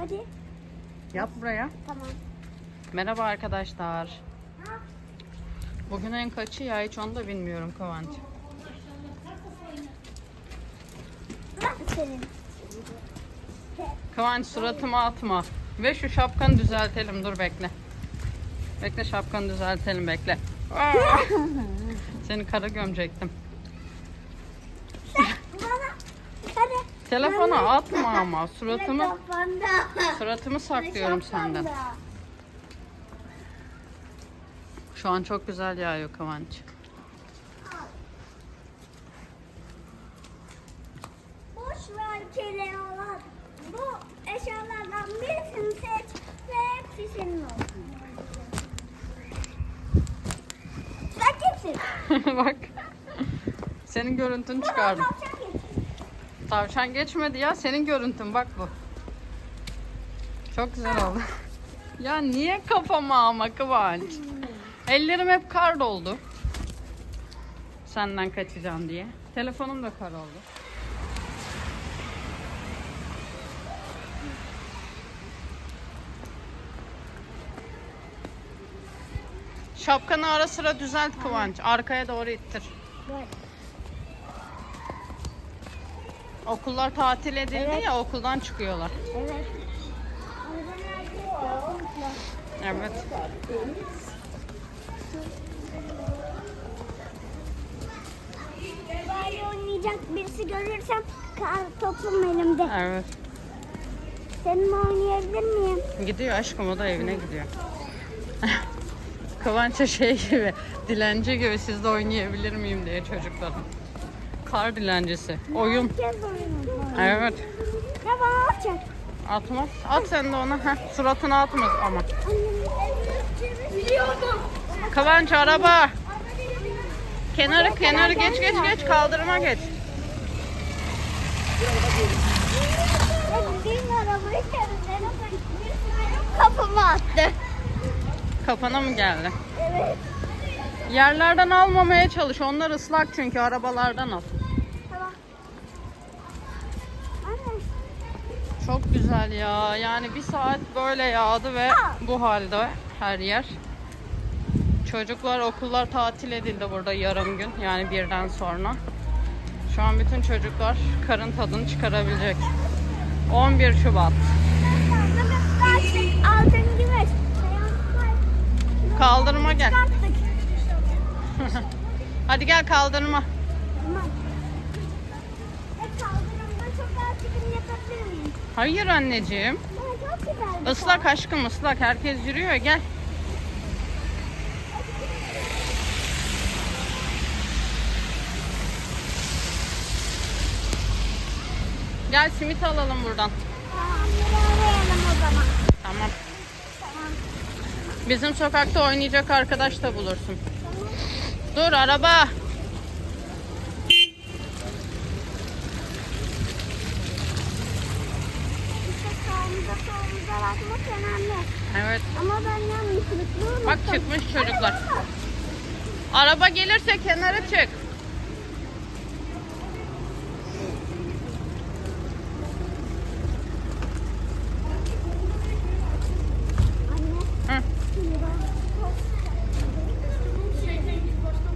Hadi. Yap buraya. Tamam. Merhaba arkadaşlar. Bugün en kaçı ya hiç onu da bilmiyorum Kıvanç. Kıvanç suratıma atma. Ve şu şapkanı düzeltelim dur bekle. Bekle şapkanı düzeltelim bekle. Aa! Seni kara gömecektim. Bana. Hadi. Telefona atma ama suratımı suratımı saklıyorum senden. Şu an çok güzel yağıyor Kıvanç. Boş ver Keloğlan. Bu eşyalardan birisini seç ve hepsi senin olsun. Sen kimsin? Bak. Senin görüntünü çıkardım. Tavşan geçmedi ya. Senin görüntün bak bu. Çok güzel oldu. Ya niye kafama ama Kıvanç? Ellerim hep kar doldu. Senden kaçacağım diye. Telefonum da kar oldu. Şapkanı ara sıra düzelt Kıvanç. Arkaya doğru ittir. Böyle. Okullar tatil edildi ya okuldan çıkıyorlar. Evet. Evet. Böyle oynayacak birisi görürsem kar topum elimde. Evet. Seninle oynayabilir miyim? Gidiyor aşkım o da evine gidiyor. Kıvanç'a şey gibi, dilenci gibi sizde oynayabilir miyim diye çocuklarım. Kar dilencisi. Oyun. Evet. Ya bana atacak. Atmaz. At sen de ona. Heh, suratına atmaz ama. Biliyordum. Kıvanç araba. Kenarı kenarı geç geç geç kaldırıma geç. Benim arabayı kendine kafama attı. Kafana mı geldi? Evet. Yerlerden almamaya çalış. Onlar ıslak çünkü arabalardan al. Tamam. Anne. Çok güzel ya. Yani bir saat böyle yağdı ve bu halde her yer. Çocuklar okullar tatil edildi burada yarım gün. Yani birden sonra. Şu an bütün çocuklar karın tadını çıkarabilecek. 11 Şubat. Kaldırıma gel. Hadi gel kaldırma. Hayır anneciğim. Islak aşkım ıslak. Herkes yürüyor. Gel. Gel simit alalım buradan. Tamam, o zaman. Tamam. Tamam. Bizim sokakta oynayacak arkadaş da bulursun. Dur araba. Bakmak önemli. Evet. Ama ben yanlışlıkla. Bak çıkmış çocuklar. Araba gelirse kenara çık.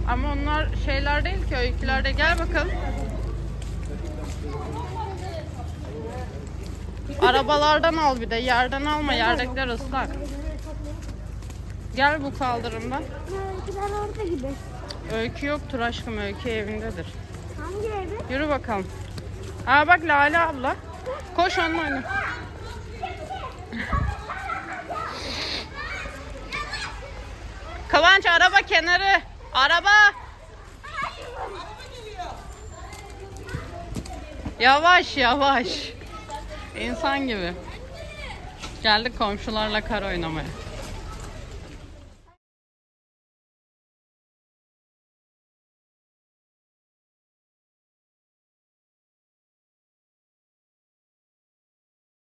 Ama onlar şeyler değil ki öykülerde. Gel bakalım. Arabalardan al bir de. Yerden alma. Yerdekiler ıslak. Gel bu kaldırımdan. Öyküler orada gibi. Öykü yoktur aşkım. Öykü evindedir. Hangi evi? Yürü bakalım. Aa bak Lale abla. Koş onun önüne. Kıvanç araba kenarı. Araba. Yavaş yavaş. İnsan gibi. Geldik komşularla kar oynamaya.